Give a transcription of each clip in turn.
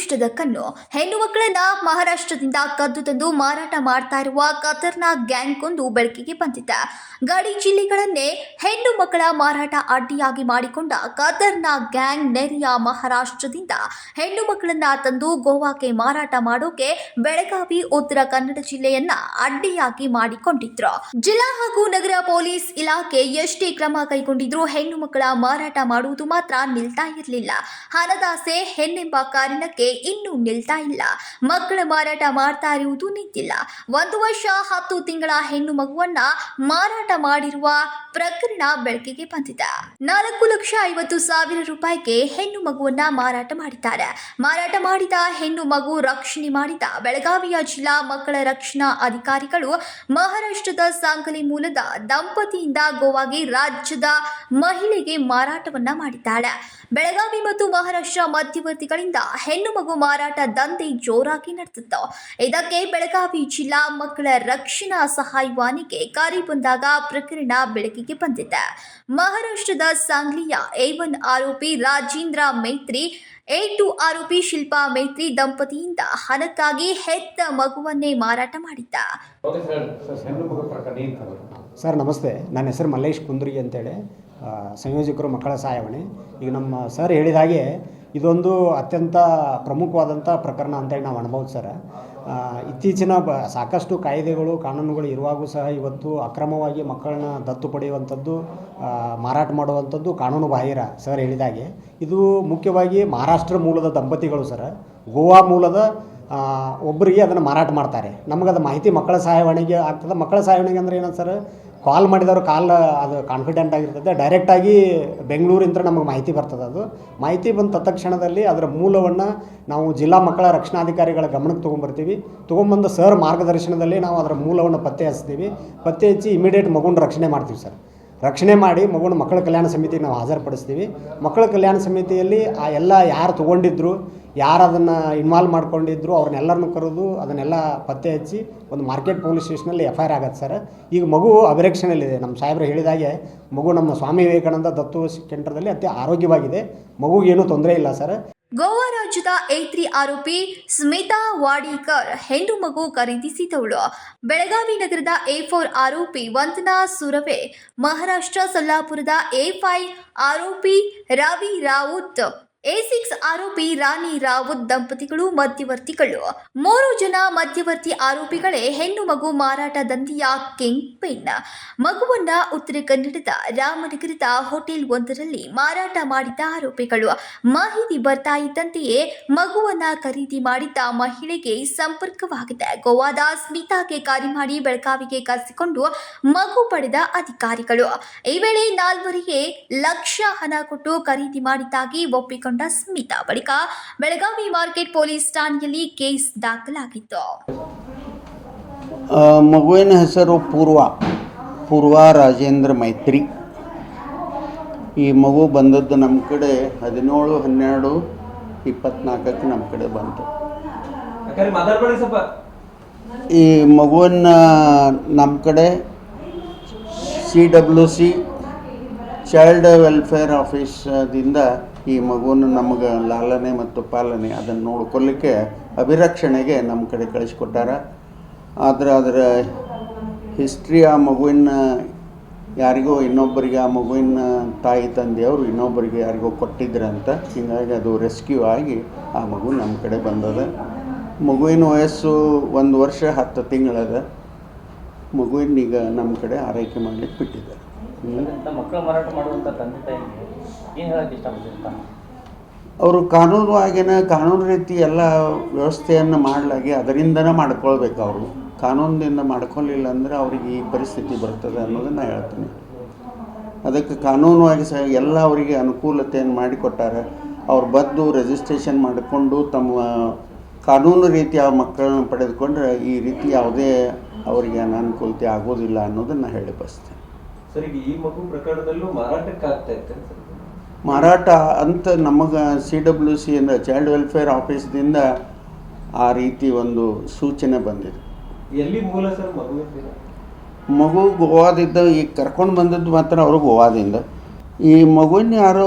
ಅದೃಷ್ಟದ ಕಣ್ಣು. ಹೆಣ್ಣು ಮಕ್ಕಳನ್ನ ಮಹಾರಾಷ್ಟ್ರದಿಂದ ಕದ್ದು ತಂದು ಮಾರಾಟ ಮಾಡ್ತಾ ಇರುವ ಖತರ್ನಾಕ್ ಗ್ಯಾಂಗ್ ಒಂದು ಬೆಳಕಿಗೆ ಬಂದಿದ್ದ ಗಡಿ ಜಿಲ್ಲೆಗಳನ್ನೇ ಹೆಣ್ಣು ಮಕ್ಕಳ ಮಾರಾಟ ಅಡ್ಡಿಯಾಗಿ ಮಾಡಿಕೊಂಡ ಖತರ್ನಾಕ್ ಗ್ಯಾಂಗ್ ನೆರೆಯ ಮಹಾರಾಷ್ಟ್ರದಿಂದ ಹೆಣ್ಣು ಮಕ್ಕಳನ್ನ ತಂದು ಗೋವಾಕ್ಕೆ ಮಾರಾಟ ಮಾಡೋಕೆ ಬೆಳಗಾವಿ, ಉತ್ತರ ಕನ್ನಡ ಜಿಲ್ಲೆಯನ್ನ ಅಡ್ಡಿಯಾಗಿ ಮಾಡಿಕೊಂಡಿದ್ರು. ಜಿಲ್ಲಾ ಹಾಗೂ ನಗರ ಪೊಲೀಸ್ ಇಲಾಖೆ ಎಷ್ಟೇ ಕ್ರಮ ಕೈಗೊಂಡಿದ್ರು ಹೆಣ್ಣು ಮಕ್ಕಳ ಮಾರಾಟ ಮಾಡುವುದು ಮಾತ್ರ ನಿಲ್ತಾ ಇರಲಿಲ್ಲ. ಹಣದಾಸೆ, ಹೆಣ್ಣೆಂಬ ಕಾರಣಕ್ಕೆ ಇನ್ನೂ ನಿಲ್ತಾ ಇಲ್ಲ. ಮಕ್ಕಳ ಮಾರಾಟ ಮಾಡ್ತಾ ಇರುವುದು ನಿಂತಿಲ್ಲ. ಒಂದು ವರ್ಷ, ಹತ್ತು ತಿಂಗಳ ಹೆಣ್ಣು ಮಗುವನ್ನ ಮಾರಾಟ ಮಾಡಿರುವ ಪ್ರಕರಣ ಬೆಳಕಿಗೆ ಬಂದಿದೆ. ನಾಲ್ಕು ಲಕ್ಷ ಐವತ್ತು ಸಾವಿರ ರೂಪಾಯಿಗೆ ಹೆಣ್ಣು ಮಗುವನ್ನ ಮಾರಾಟ ಮಾಡಿದ್ದಾರೆ. ಮಾರಾಟ ಮಾಡಿದ ಹೆಣ್ಣು ಮಗು ರಕ್ಷಣೆ ಮಾಡಿದ ಬೆಳಗಾವಿಯ ಜಿಲ್ಲಾ ಮಕ್ಕಳ ರಕ್ಷಣಾ ಅಧಿಕಾರಿಗಳು ಮಹಾರಾಷ್ಟ್ರದ ಸಾಂಗಲಿ ಮೂಲದ ದಂಪತಿಯಿಂದ ಗೋವಾಗೆ ರಾಜ್ಯದ ಮಹಿಳೆಗೆ ಮಾರಾಟವನ್ನ ಮಾಡಿದ್ದಾಳೆ. ಬೆಳಗಾವಿ ಮತ್ತು ಮಹಾರಾಷ್ಟ್ರ ಮಧ್ಯವರ್ತಿಗಳಿಂದ ಹೆಣ್ಣು ಮಗು ಮಾರಾಟ ದಂಧೆ ಜೋರಾಗಿ ನಡೆದಿತ್ತು. ಇದಕ್ಕೆ ಬೆಳಗಾವಿ ಜಿಲ್ಲಾ ಮಕ್ಕಳ ರಕ್ಷಣಾ ಸಹಾಯವಾಣಿಗೆ ಕರೆ ಬಂದಾಗ ಪ್ರಕರಣ ಬೆಳಕಿಗೆ ಬಂದಿದೆ. ಮಹಾರಾಷ್ಟ್ರದ ಸಾಂಗ್ಲಿಯ ಎ ಒನ್ ಆರೋಪಿ ರಾಜೇಂದ್ರ ಮೈತ್ರಿ, ಎ ಟು ಆರೋಪಿ ಶಿಲ್ಪಾ ಮೈತ್ರಿ ದಂಪತಿಯಿಂದ ಹಣಕ್ಕಾಗಿ ಹೆತ್ತ ಮಗುವನ್ನೇ ಮಾರಾಟ ಮಾಡಿದ್ದ. ಸರ್, ನಮಸ್ತೆ. ನನ್ನ ಹೆಸರು ಮಲ್ಲೇಶ್ ಕುಂದ್ರಿ ಅಂತೇಳಿ. ಸಂಯೋಜಕರು ಮಕ್ಕಳ ಸಹಾಯವಾಣಿ. ಈಗ ನಮ್ಮ ಸರ್ ಹೇಳಿದ ಹಾಗೆ ಇದೊಂದು ಅತ್ಯಂತ ಪ್ರಮುಖವಾದಂಥ ಪ್ರಕರಣ ಅಂತೇಳಿ ನಾವು ಅನ್ಬೋದು ಸರ್. ಇತ್ತೀಚಿನ ಬ, ಸಾಕಷ್ಟು ಕಾಯ್ದೆಗಳು, ಕಾನೂನುಗಳು ಇರುವಾಗೂ ಸಹ ಇವತ್ತು ಅಕ್ರಮವಾಗಿ ಮಕ್ಕಳನ್ನ ದತ್ತು ಪಡೆಯುವಂಥದ್ದು ಮಾರಾಟ ಮಾಡುವಂಥದ್ದು ಕಾನೂನು ಬಾಹಿರ ಸರ್ ಹೇಳಿದಾಗೆ. ಇದು ಮುಖ್ಯವಾಗಿ ಮಹಾರಾಷ್ಟ್ರ ಮೂಲದ ದಂಪತಿಗಳು ಸರ್. ಗೋವಾ ಮೂಲದ ಒಬ್ಬರಿಗೆ ಅದನ್ನು ಮಾರಾಟ ಮಾಡ್ತಾರೆ. ನಮಗದು ಮಾಹಿತಿ ಮಕ್ಕಳ ಸಹಾಯವಾಣಿಗೆ ಆಗ್ತದೆ. ಮಕ್ಕಳ ಸಹಾಯವಾಣಿಗೆ ಅಂದರೆ ಏನಂತ ಸರ್? ಕಾಲ್ ಮಾಡಿದವರು ಕಾಲ್ ಅದು ಕಾನ್ಫಿಡೆಂಟ್ ಆಗಿರ್ತದೆ. ಡೈರೆಕ್ಟಾಗಿ ಬೆಂಗಳೂರಿಂದ ನಮಗೆ ಮಾಹಿತಿ ಬರ್ತದೆ ಅದು. ಮಾಹಿತಿ ಬಂದ ತತ್ಕ್ಷಣದಲ್ಲಿ ಅದರ ಮೂಲವನ್ನು ನಾವು ಜಿಲ್ಲಾ ಮಕ್ಕಳ ರಕ್ಷಣಾಧಿಕಾರಿಗಳ ಗಮನಕ್ಕೆ ತೊಗೊಂಬರ್ತೀವಿ. ತೊಗೊಂಬಂದು ಸರ್ ಮಾರ್ಗದರ್ಶನದಲ್ಲಿ ನಾವು ಅದರ ಮೂಲವನ್ನು ಪತ್ತೆ ಹಚ್ತೀವಿ. ಪತ್ತೆ ಹಚ್ಚಿ ಇಮಿಡಿಯೇಟ್ ಮಗುನ ರಕ್ಷಣೆ ಮಾಡ್ತೀವಿ ಸರ್ ರಕ್ಷಣೆ ಮಾಡಿ ಮಗುನ ಮಕ್ಕಳ ಕಲ್ಯಾಣ ಸಮಿತಿಗೆ ನಾವು ಹಾಜರುಪಡಿಸ್ತೀವಿ. ಮಕ್ಕಳ ಕಲ್ಯಾಣ ಸಮಿತಿಯಲ್ಲಿ ಆ ಎಲ್ಲ ಯಾರು ತೊಗೊಂಡಿದ್ರು, ಯಾರು ಅದನ್ನು ಇನ್ವಾಲ್ವ್ ಮಾಡ್ಕೊಂಡಿದ್ರು, ಅವ್ರನ್ನೆಲ್ಲರನ್ನು ಕರೆದು ಅದನ್ನೆಲ್ಲ ಪತ್ತೆ ಹಚ್ಚಿ ಒಂದು ಮಾರ್ಕೆಟ್ ಪೊಲೀಸ್ ಸ್ಟೇಷನಲ್ಲಿ ಎಫ್ ಐ ಆರ್ ಆಗತ್ತೆ ಸರ್. ಈಗ ಮಗು ಅಭಿರಕ್ಷಣೆಯಲ್ಲಿದೆ ನಮ್ಮ ಸಾಹೇಬರು ಹೇಳಿದಾಗೆ ಮಗು ನಮ್ಮ ಸ್ವಾಮಿ ವಿವೇಕಾನಂದ ದತ್ತು ಕೇಂದ್ರದಲ್ಲಿ ಅತಿ ಆರೋಗ್ಯವಾಗಿದೆ. ಮಗುಗೇನೂ ತೊಂದರೆ ಇಲ್ಲ ಸರ್. ಗೋವಾ ರಾಜ್ಯದ ಏತ್ರಿ ಆರೋಪಿ ಸ್ಮಿತಾ ವಾಡೀಕರ್ ಹೆಣ್ಣು ಮಗು ಖರೀದಿಸಿದವಳು. ಬೆಳಗಾವಿ ನಗರದ ಎ ಫೋರ್ ಆರೋಪಿ ವಂದನಾ ಸುರವೆ. ಮಹಾರಾಷ್ಟ್ರ ಸೊಲ್ಲಾಪುರದ ಎ ಫೈವ್ ಆರೋಪಿ ರವಿ ರಾವುತ್ ಎ ಸಿಕ್ಸ್ ಆರೋಪಿ ರಾಣಿ ರಾವತ್ ದಂಪತಿಗಳು, ಮಧ್ಯವರ್ತಿಗಳು. ಮೂರು ಜನ ಮಧ್ಯವರ್ತಿ ಆರೋಪಿಗಳೇ ಹೆಣ್ಣು ಮಗು ಮಾರಾಟ ದಂಧೆಯ ಕಿಂಗ್ ಪಿನ್. ಮಗುವನ್ನ ಉತ್ತರ ಕನ್ನಡದ ರಾಮನಗರದ ಹೋಟೆಲ್ ಒಂದರಲ್ಲಿ ಮಾರಾಟ ಮಾಡಿದ್ದ ಆರೋಪಿಗಳು. ಮಾಹಿತಿ ಬರ್ತಾ ಇದ್ದಂತೆಯೇ ಮಗುವನ್ನ ಖರೀದಿ ಮಾಡಿದ್ದ ಮಹಿಳೆಗೆ ಸಂಪರ್ಕವಾಗಿದೆ. ಗೋವಾದ ಸ್ಮಿತಾಗೆ ಕಾರಿ ಮಾಡಿ ಬೆಳಗಾವಿಗೆ ಕರೆಸಿಕೊಂಡು ಮಗು ಪಡೆದ ಅಧಿಕಾರಿಗಳು. ಈ ವೇಳೆ ನಾಲ್ವರಿಗೆ ಲಕ್ಷ ಹಣ ಕೊಟ್ಟು ಖರೀದಿ ಮಾಡಿದ್ದಾಗಿ ಒಪ್ಪಿಕೊಂಡ ಸ್ಮಿತಾ ಬಳಿಕ ಬೆಳಗಾವಿ ಮಾರ್ಕೆಟ್ ಪೊಲೀಸ್ ಠಾಣೆಯಲ್ಲಿ ಕೇಸ್ ದಾಖಲಾಗಿತ್ತು. ಮಗುವಿನ ಹೆಸರು ಪೂರ್ವ ಪೂರ್ವ ರಾಜೇಂದ್ರ ಮೈತ್ರಿ. ಈ ಮಗು ಬಂದದ್ದು ನಮ್ಮ ಕಡೆ ಹದಿನೇಳು ಹನ್ನೆರಡು ಇಪ್ಪತ್ನಾಲ್ಕಕ್ಕೆ ನಮ್ಮ ಕಡೆ ಬಂತು. ಈ ಮಗುವನ್ನ ನಮ್ಮ ಕಡೆ C W C child welfare ಆಫೀಸದಿಂದ ಈ ಮಗುವನ್ನು ನಮಗೆ ಲಾಲನೆ ಮತ್ತು ಪಾಲನೆ ಅದನ್ನು ನೋಡ್ಕೊಳ್ಲಿಕ್ಕೆ ಅಭಿರಕ್ಷಣೆಗೆ ನಮ್ಮ ಕಡೆ ಕಳಿಸ್ಕೊಟ್ಟಾರ. ಆದರೆ ಅದರ ಹಿಸ್ಟ್ರಿ ಆ ಮಗುವಿನ, ಯಾರಿಗೋ ಇನ್ನೊಬ್ಬರಿಗೆ ಆ ಮಗುವಿನ ತಾಯಿ ತಂದೆಯವರು ಇನ್ನೊಬ್ಬರಿಗೆ ಯಾರಿಗೋ ಕೊಟ್ಟಿದ್ರಂತ, ಹೀಗಾಗಿ ಅದು ರೆಸ್ಕ್ಯೂ ಆಗಿ ಆ ಮಗು ನಮ್ಮ ಕಡೆ ಬಂದದ. ಮಗುವಿನ ವಯಸ್ಸು ಒಂದು ವರ್ಷ ಹತ್ತು ತಿಂಗಳದ ಮಗುವಿನ ಈಗ ನಮ್ಮ ಕಡೆ ಆರೈಕೆ ಮಾಡಲಿಕ್ಕೆ ಬಿಟ್ಟಿದ್ದಾರೆ. ಮಕ್ಕಳ ಮಾರಾಟ ಮಾಡುವಂಥ ತಂದೆ ತಾಯಿಗೆ ಏನು ಹೇಳಕ್ಕೆ ಅವರು ಕಾನೂನುವಾಗಿನ ಕಾನೂನು ರೀತಿ ಎಲ್ಲ ವ್ಯವಸ್ಥೆಯನ್ನು ಮಾಡಲಾಗಿ ಅದರಿಂದನೇ ಮಾಡ್ಕೊಳ್ಬೇಕು ಅವರು. ಕಾನೂನಿನಿಂದ ಮಾಡ್ಕೊಳ್ಳಿಲ್ಲ ಅಂದರೆ ಅವ್ರಿಗೆ ಈ ಪರಿಸ್ಥಿತಿ ಬರ್ತದೆ ಅನ್ನೋದನ್ನು ಹೇಳ್ತೀನಿ. ಅದಕ್ಕೆ ಕಾನೂನುವಾಗಿ ಸಹ ಎಲ್ಲ ಅವರಿಗೆ ಅನುಕೂಲತೆಯನ್ನು ಮಾಡಿಕೊಟ್ಟಾರೆ. ಅವ್ರು ಬದ್ದು ರಿಜಿಸ್ಟ್ರೇಷನ್ ಮಾಡಿಕೊಂಡು ತಮ್ಮ ಕಾನೂನು ರೀತಿ ಆ ಮಕ್ಕಳನ್ನ ಪಡೆದುಕೊಂಡ್ರೆ ಈ ರೀತಿ ಯಾವುದೇ ಅವರಿಗೆ ಅನಾನುಕೂಲತೆ ಆಗೋದಿಲ್ಲ ಅನ್ನೋದನ್ನು ಹೇಳಿ ಬಯಸ್ತೇನೆ. ಸರ್ ಈಗ ಈ ಮಗು ಪ್ರಕರಣದಲ್ಲೂ ಮಾರಾಟಕ್ಕೆ ಆಗ್ತಾ ಇರ್ತಾರೆ ಮಾರಾಟ ಅಂತ ನಮಗೆ ಸಿ ಡಬ್ಲ್ಯೂ ಸಿ ಇಂದ ಚೈಲ್ಡ್ ವೆಲ್ಫೇರ್ ಆಫೀಸ್ದಿಂದ ಆ ರೀತಿ ಒಂದು ಸೂಚನೆ ಬಂದಿದೆ. ಎಲ್ಲಿ ಮೂಲ ಸರ್ ಮಗುವಿನ ಮಗು ಗೋವಾದಿಂದ ಈಗ ಕರ್ಕೊಂಡು ಬಂದದ್ದು ಮಾತ್ರ ಅವರು ಗೋವಾದಿಂದ. ಈ ಮಗುವಿನ ಯಾರು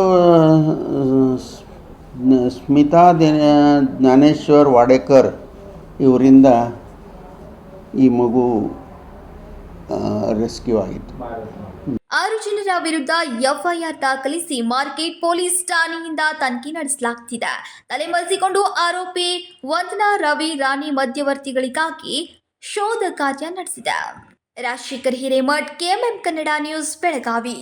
ಸ್ಮಿತಾ ಜ್ಞಾನೇಶ್ವರ್ ವಾಡೇಕರ್ ಇವರಿಂದ ಈ ಮಗು ರೆಸ್ಕ್ಯೂ ಆಗಿತ್ತು. ಆರು ಜನರ ವಿರುದ್ಧ ಎಫ್ಐಆರ್ ದಾಖಲಿಸಿ ಮಾರ್ಕೆಟ್ ಪೊಲೀಸ್ ಠಾಣೆಯಿಂದ ತನಿಖೆ ನಡೆಸಲಾಗುತ್ತಿದೆ ತಲೆಮರೆಸಿಕೊಂಡು ಆರೋಪಿ ವಂದನಾ ರವಿ ರಾಣಿ ಮಧ್ಯವರ್ತಿಗಳಿಗಾಗಿ ಶೋಧ ಕಾರ್ಯ ನಡೆಸಿದೆ. Rajashekhar Hiremath, KMM Kannada news, Belagavi.